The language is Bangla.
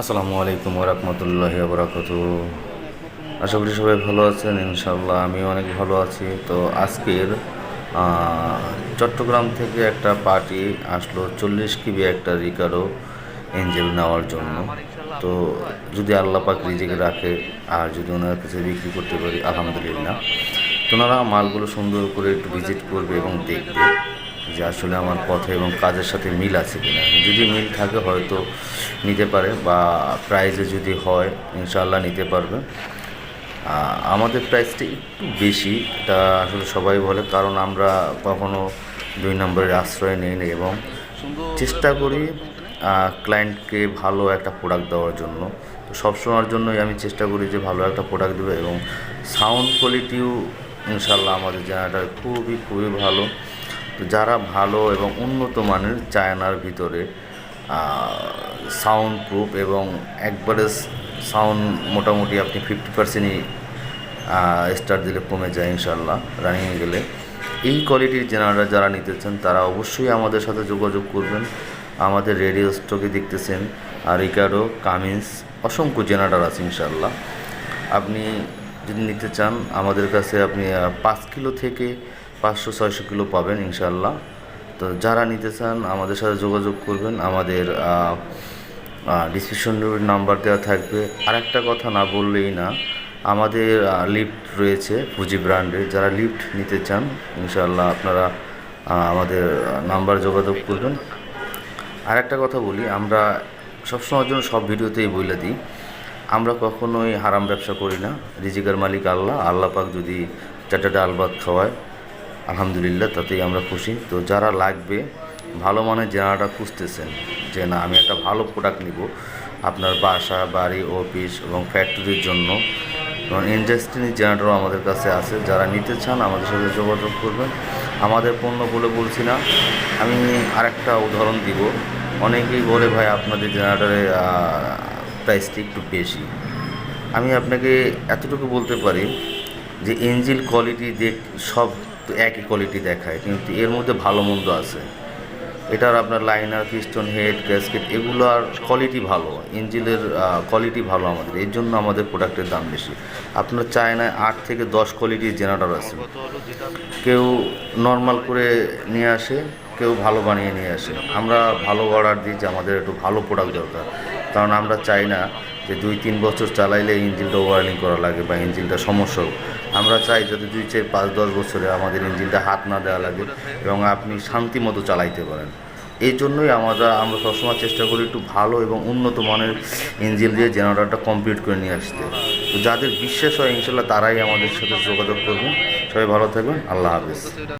আসসালামু আলাইকুম রহমতুল্লাহ বরাকত আশা করি সবাই ভালো আছেন ইনশাল্লাহ আমি অনেক ভালো আছি। তো আজকের চট্টগ্রাম থেকে একটা পার্টি আসলো চল্লিশ কিবি একটা রিকারো এঞ্জেল নেওয়ার জন্য। তো যদি আল্লাহ পাক রিজিকে রাখে, আর যদি ওনার কাছে বিক্রি করতে পারি, আলহামদুলিল্লাহ। তো ওনারা মালগুলো সুন্দর করে একটু ভিজিট করবে এবং দেখবে। যে আসলে আমার কথা এবং কাজের সাথে মিল আছে কিনা। যদি মিল থাকে হয়তো নিতে পারে বা প্রাইজে যদি হয় ইনশাল্লাহ নিতে পারবে। আমাদের প্রাইসটা একটু বেশি, এটা আসলে সবাই বলে, কারণ আমরা কখনো দুই নম্বরের আশ্রয় নেই না এবং চেষ্টা করি ক্লায়েন্টকে ভালো একটা প্রোডাক্ট দেওয়ার জন্য। তো সবসময়ের জন্যই আমি চেষ্টা করি যে ভালো একটা প্রোডাক্ট দেবো এবং সাউন্ড কোয়ালিটিও ইনশাল্লাহ আমাদের জেনারেটার খুবই খুবই ভালো। তো যারা ভালো এবং উন্নত মানের চায়নার ভিতরে সাউন্ড প্রুফ এবং একবারে সাউন্ড মোটামুটি আপনি ফিফটি পার্সেন্টই স্টার দিলে কমে যায় ইনশাল্লাহ রানিংয়ে গেলে। এই কোয়ালিটির জেনারেটর যারা নিতে চান, তারা অবশ্যই আমাদের সাথে যোগাযোগ করবেন। আমাদের রেডিও স্টকে দেখতেছেন, আর রিকার্ডো কামিন্স অসংখ্য জেনারেটর আছে ইনশাল্লাহ আপনি যদি নিতে চান, আমাদের কাছে আপনি পাঁচ কিলো থেকে পাঁচশো ছয়শো কিলো পাবেন ইনশাল্লাহ তো যারা নিতে চান আমাদের সাথে যোগাযোগ করবেন। আমাদের ডিসক্রিপশন নাম্বার দেওয়া থাকবে। আর একটা কথা না বললেই না, আমাদের লিফট রয়েছে ফুজি ব্র্যান্ডের যারা লিফট নিতে চান ইনশাল্লাহ আপনারা আমাদের নাম্বার যোগাযোগ করবেন। আর একটা কথা বলি, আমরা সবসময়ের জন্য সব ভিডিওতেই বলে দিই। আমরা কখনোই হারাম ব্যবসা করি না। রিজিকার মালিক আল্লাহ। আল্লাহ পাক যদি চারটা ডাল ভাত খাওয়ায় আলহামদুলিল্লাহ, তাতেই আমরা খুশি। তো যারা লাগবে, ভালো মানের জেনারেটার খুঁজতেছেন যে, না, আমি একটা ভালো প্রোডাক্ট নিব। আপনার বাসা, বাড়ি অফিস এবং ফ্যাক্টরির জন্য। এবং ইন্ডাস্ট্রি জেনারেটরও আমাদের কাছে আছে। যারা নিতে চান, আমাদের সাথে যোগাযোগ করবেন। আমাদের পণ্য বলে বলছি না। আমি আরেকটা উদাহরণ দিব। অনেকেই বলে, ভাই, আপনাদের জেনারেটরের প্রাইসটি একটু বেশি। আমি আপনাকে এতটুকু বলতে পারি যে ইঞ্জিল কোয়ালিটি দেখ সব তো একই কোয়ালিটি দেখায়, কিন্তু এর মধ্যে ভালো মন্দ আছে। এটার আপনার লাইনার পিস্টন হেড গ্যাসকেট এগুলোর কোয়ালিটি ভালো ইঞ্জিলের কোয়ালিটি ভালো আমাদের, এর জন্য আমাদের প্রোডাক্টের দাম বেশি। আপনার চায়নায় আট থেকে দশ কোয়ালিটির জেনারেটর আছে। কেউ নর্মাল করে নিয়ে আসে, কেউ ভালো বানিয়ে নিয়ে আসে। আমরা ভালো অর্ডার দিই যে আমাদের একটু ভালো প্রোডাক্ট দরকার। কারণ আমরা চাই না যে দুই, তিন বছর চালাইলে ইঞ্জিনটা ওয়ারিং করা লাগে বা ইঞ্জিনটা সমস্যা আমরা চাই যাতে দুই, চার, পাঁচ, দশ বছরে আমাদের ইঞ্জিনটা হাত না দেওয়া লাগে এবং আপনি শান্তি মতো চালাইতে পারেন। এই জন্যই আমরা আমরা সবসময় চেষ্টা করি একটু ভালো এবং উন্নত মানের ইঞ্জিন দিয়ে জেনারেটরটা কমপ্লিট করে নিয়ে আসতে। তো যাদের বিশ্বাস হয় ইনশাল্লাহ তারাই আমাদের সাথে যোগাযোগ করবেন। সবাই ভালো থাকবেন। আল্লাহ হাফিজ।